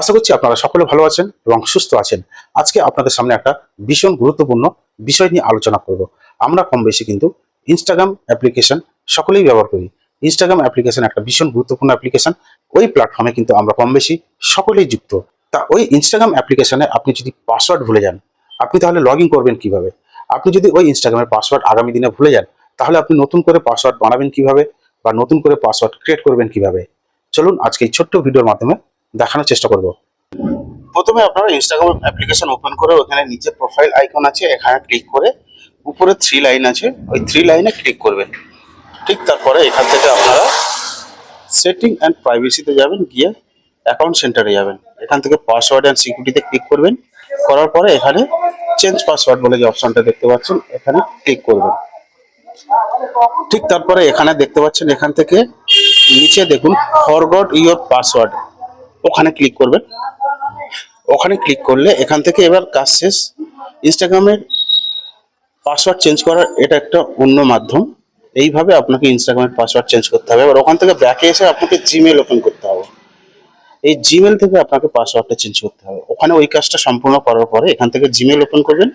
আশা করছি আপনারা সকলে ভালো আছেন এবং সুস্থ আছেন। আজকে আপনাদের সামনে একটা ভীষণ গুরুত্বপূর্ণ বিষয় নিয়ে আলোচনা করব। আমরা কম বেশি কিন্তু ইনস্টাগ্রাম অ্যাপ্লিকেশন সকলেই ব্যবহার করি। ইনস্টাগ্রাম অ্যাপ্লিকেশন একটা ভীষণ গুরুত্বপূর্ণ অ্যাপ্লিকেশন ওই প্ল্যাটফর্মে কিন্তু আমরা কম বেশি সকলেই যুক্ত। তা ওই ইনস্টাগ্রাম অ্যাপ্লিকেশনে আপনি যদি পাসওয়ার্ড ভুলে যান, আপনি তাহলে লগ করবেন কীভাবে? আপনি যদি ওই ইনস্টাগ্রামের পাসওয়ার্ড আগামী দিনে ভুলে যান, তাহলে আপনি নতুন করে পাসওয়ার্ড বানাবেন কীভাবে? বা নতুন করে পাসওয়ার্ড ক্রিয়েট করবেন কীভাবে? চলুন আজকে এই ছোট্ট ভিডিওর মাধ্যমে দেখানোর চেষ্টা করব। প্রথমে আপনারা ইনস্টাগ্রাম অ্যাপ্লিকেশন ওপেন করে ওখানে নিচে প্রোফাইল আইকন আছে, এখানে ক্লিক করে উপরে থ্রি লাইন আছে, ওই থ্রি লাইনে ক্লিক করবেন। ঠিক তারপরে এখান থেকে আপনারা সেটিং অ্যান্ড প্রাইভেসিতে যাবেন, গিয়ে অ্যাকাউন্ট সেন্টারে যাবেন। এখান থেকে পাসওয়ার্ড অ্যান্ড সিকিউরিটিতে ক্লিক করবেন। করার পরে এখানে চেঞ্জ পাসওয়ার্ড বলে যে অপশনটা দেখতে পাচ্ছেন, এখানে ক্লিক করবেন। ঠিক তারপরে এখানে দেখতে পাচ্ছেন, এখান থেকে নিচে দেখুন ফরগট ইওর পাসওয়ার্ড ওখানে ক্লিক করবেন। ওখানে ক্লিক করলে এখান থেকে এবার কাজ শেষ। ইনস্টাগ্রামের পাসওয়ার্ড চেঞ্জ করার এটা একটা অন্য মাধ্যম। এইভাবে আপনাকে ইনস্টাগ্রামের পাসওয়ার্ড চেঞ্জ করতে হবে। এবার ওখান থেকে ব্যাকে এসে আপনাকে জিমেল ওপেন করতে হবে। এই জিমেল থেকে আপনাকে পাসওয়ার্ডটা চেঞ্জ করতে হবে। ওখানে ওই কাজটা সম্পূর্ণ করার পরে এখান থেকে জিমেল ওপেন করবেন।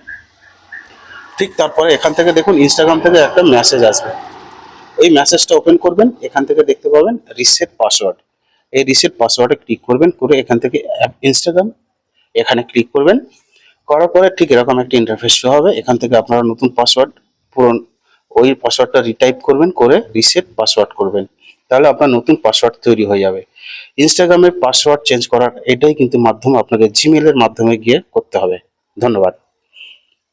ঠিক তারপরে এখান থেকে দেখুন ইনস্টাগ্রাম থেকে একটা মেসেজ আসবে। ওই মেসেজটা ওপেন করবেন। এখান থেকে দেখতে পাবেন রিসেট পাসওয়ার্ড এই রিসেট পাসওয়ার্ডে ক্লিক করবেন, করে এখান থেকে ইনস্টাগ্রাম এখানে ক্লিক করবেন। করার পরে ঠিক এরকম একটা ইন্টারফেস শো হবে। এখান থেকে আপনারা নতুন পাসওয়ার্ড পূরণ ওই পাসওয়ার্ডটা রিটাইপ করবেন, করে রিসেট পাসওয়ার্ড করবেন। তাহলে আপনার নতুন পাসওয়ার্ড তৈরি হয়ে যাবে। ইনস্টাগ্রামের পাসওয়ার্ড চেঞ্জ করার এটাই কিন্তু মাধ্যম আপনাকে জিমেলের মাধ্যমে গিয়ে করতে হবে। ধন্যবাদ।